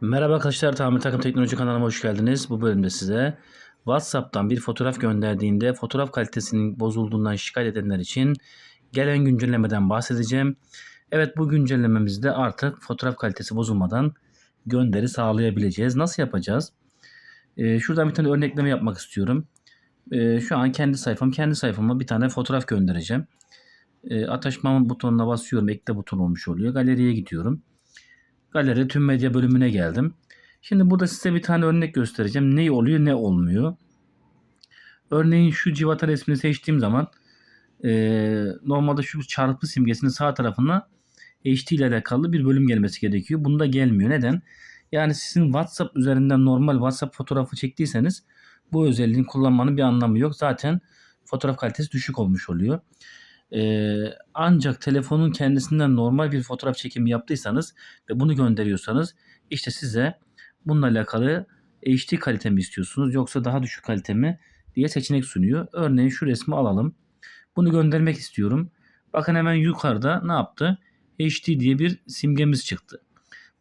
Merhaba arkadaşlar, Tamir Takım Teknoloji kanalıma hoş geldiniz. Bu bölümde size WhatsApp'tan bir fotoğraf gönderdiğinde fotoğraf kalitesinin bozulduğundan şikayet edenler için gelen güncellemeden bahsedeceğim. Evet bu güncellememizde artık fotoğraf kalitesi bozulmadan gönderi sağlayabileceğiz. Nasıl yapacağız? Ee, şuradan bir tane örnekleme yapmak istiyorum. Ee, şu an kendi sayfam, kendi sayfama bir tane fotoğraf göndereceğim. Ee, ataşma butonuna basıyorum, ekle buton olmuş oluyor. Galeriye gidiyorum. Galeri tüm medya bölümüne geldim. Şimdi burada size bir tane örnek göstereceğim. Ne oluyor ne olmuyor. Örneğin şu civata resmini seçtiğim zaman e, normalde şu çarpı simgesinin sağ tarafına HD ile alakalı bir bölüm gelmesi gerekiyor. Bunda gelmiyor. Neden? Yani sizin WhatsApp üzerinden normal WhatsApp fotoğrafı çektiyseniz bu özelliğin kullanmanın bir anlamı yok. Zaten fotoğraf kalitesi düşük olmuş oluyor. Ee, ancak telefonun kendisinden normal bir fotoğraf çekimi yaptıysanız ve bunu gönderiyorsanız işte size bununla alakalı HD kalite mi istiyorsunuz yoksa daha düşük kalite mi diye seçenek sunuyor. Örneğin şu resmi alalım. Bunu göndermek istiyorum. Bakın hemen yukarıda ne yaptı? HD diye bir simgemiz çıktı.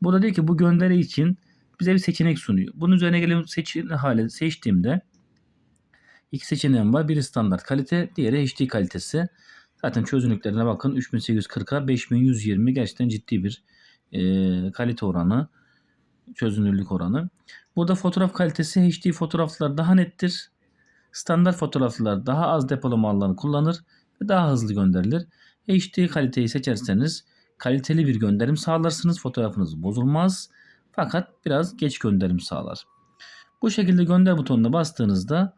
Burada diyor ki bu gönderi için bize bir seçenek sunuyor. Bunun üzerine gelip seçili hale seçtiğimde iki seçeneğim var. Biri standart kalite, diğeri HD kalitesi. Zaten çözünürlüklerine bakın 3840'a 5120 gerçekten ciddi bir e, kalite oranı, çözünürlük oranı. Burada fotoğraf kalitesi HD fotoğraflar daha nettir. Standart fotoğraflar daha az depolama alanı kullanır ve daha hızlı gönderilir. HD kaliteyi seçerseniz kaliteli bir gönderim sağlarsınız. Fotoğrafınız bozulmaz fakat biraz geç gönderim sağlar. Bu şekilde gönder butonuna bastığınızda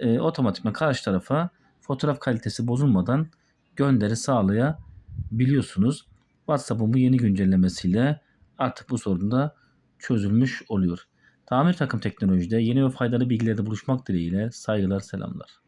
e, otomatikman karşı tarafa fotoğraf kalitesi bozulmadan gönderi sağlayabiliyorsunuz. WhatsApp'ın bu yeni güncellemesiyle artık bu sorun da çözülmüş oluyor. Tamir takım teknolojide yeni ve faydalı bilgilerde buluşmak dileğiyle saygılar selamlar.